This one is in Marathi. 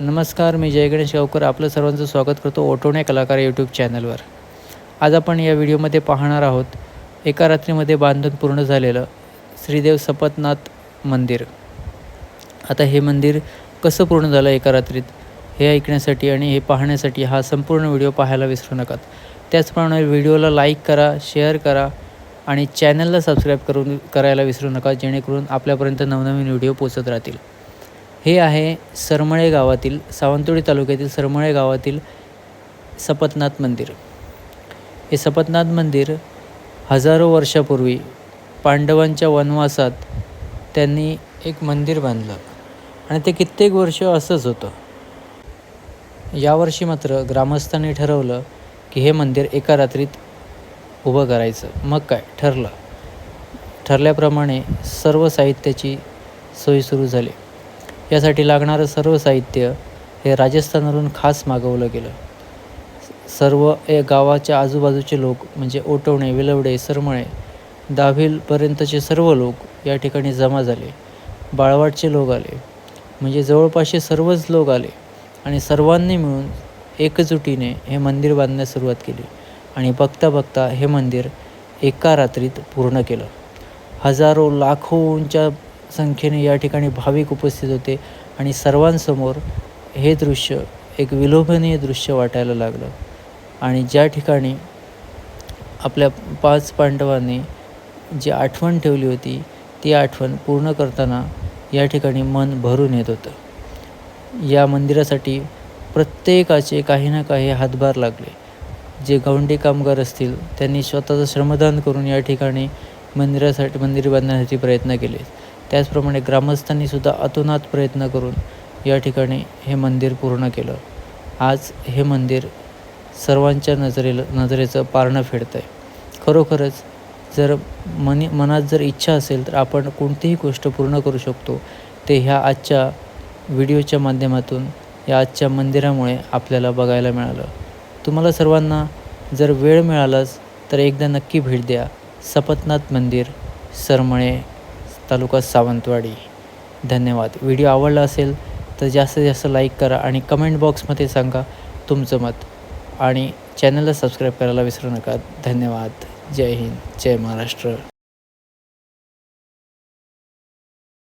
नमस्कार मी जय गणेश गावकर. आपलं सर्वांचं स्वागत करतो ओटोणे कलाकार यूट्यूब चॅनलवर आज आपण या व्हिडिओमध्ये पाहणार आहोत एका रात्रीमध्ये बांधून पूर्ण झालेलं श्रीदेव सपतनाथ मंदिर. आता हे मंदिर कसं पूर्ण झालं एका रात्रीत हे ऐकण्यासाठी आणि हे पाहण्यासाठी हा संपूर्ण व्हिडिओ पाहायला विसरू नका त्याचप्रमाणे व्हिडिओला लाईक करा शेअर करा आणि चॅनलला सबस्क्राईब करून करायला विसरू नका जेणेकरून आपल्यापर्यंत नवनवीन व्हिडिओ पोचत राहतील. हे आहे सरमळे गावातील सावंतवाडी तालुक्यातील सरमळे गावातील सपतनाथ मंदिर. हे सपतनाथ मंदिर हजारो वर्षापूर्वी पांडवांच्या वनवासात त्यांनी एक मंदिर बांधलं आणि ते कित्येक वर्ष असंच होतं. यावर्षी मात्र ग्रामस्थांनी ठरवलं की हे मंदिर एका रात्रीत उभं करायचं. मग काय? ठरलं. ठरल्याप्रमाणे सर्व साहित्याची सोय सुरू झाली. यासाठी लागणारं सर्व साहित्य हे राजस्थानवरून खास मागवलं गेलं. सर्व ए गावाच्या आजूबाजूचे लोक म्हणजे ओटवणे विलवडे सरमळे दाभिलपर्यंतचे सर्व लोक या ठिकाणी जमा झाले. बाळवाडचे लोक आले. म्हणजे जवळपासचे सर्वच लोक आले आणि सर्वांनी मिळून एकजुटीने हे मंदिर बांधण्यास सुरुवात केली आणि बघता बघता हे मंदिर एका रात्रीत पूर्ण केलं. हजारो लाखोंच्या संख्येने या ठिकाणी भाविक उपस्थित होते आणि सर्वांसमोर हे दृश्य एक विलोभनीय दृश्य वाटायला लागलं. आणि ज्या ठिकाणी आपल्या पाच पांडवांनी जी आठवण ठेवली होती ती आठवण पूर्ण करताना या ठिकाणी मन भरून येत होतं. या मंदिरासाठी प्रत्येकाचे काही ना काही हातभार लागले. जे गवंडी कामगार असतील त्यांनी स्वतःचं श्रमदान करून या ठिकाणी मंदिरासाठी मंदिर बांधण्यासाठी प्रयत्न केले त्याचप्रमाणे ग्रामस्थांनी सुद्धा अतोनात प्रयत्न करून या ठिकाणी हे मंदिर पूर्ण केलं. आज हे मंदिर सर्वांच्या नजरेला नजरेचं पारणं फेडतं आहे खरोखरच जर मनी मनात जर इच्छा असेल तर आपण कोणतीही गोष्ट पूर्ण करू शकतो. ते ह्या आजच्या व्हिडिओच्या माध्यमातून या आजच्या मंदिरामुळे आपल्याला बघायला मिळालं. तुम्हाला सर्वांना जर वेळ मिळालाच तर एकदा नक्की भेट द्या. सपतनाथ मंदिर सरमळे तालुका सावंतवाडी. धन्यवाद. व्हिडिओ आवडला असेल तर जास्तीत जास्त लाईक करा आणि कमेंट बॉक्समध्ये सांगा तुमचं मत. आणि चॅनलला सबस्क्राईब करायला विसरू नका. धन्यवाद. जय हिंद. जय महाराष्ट्र.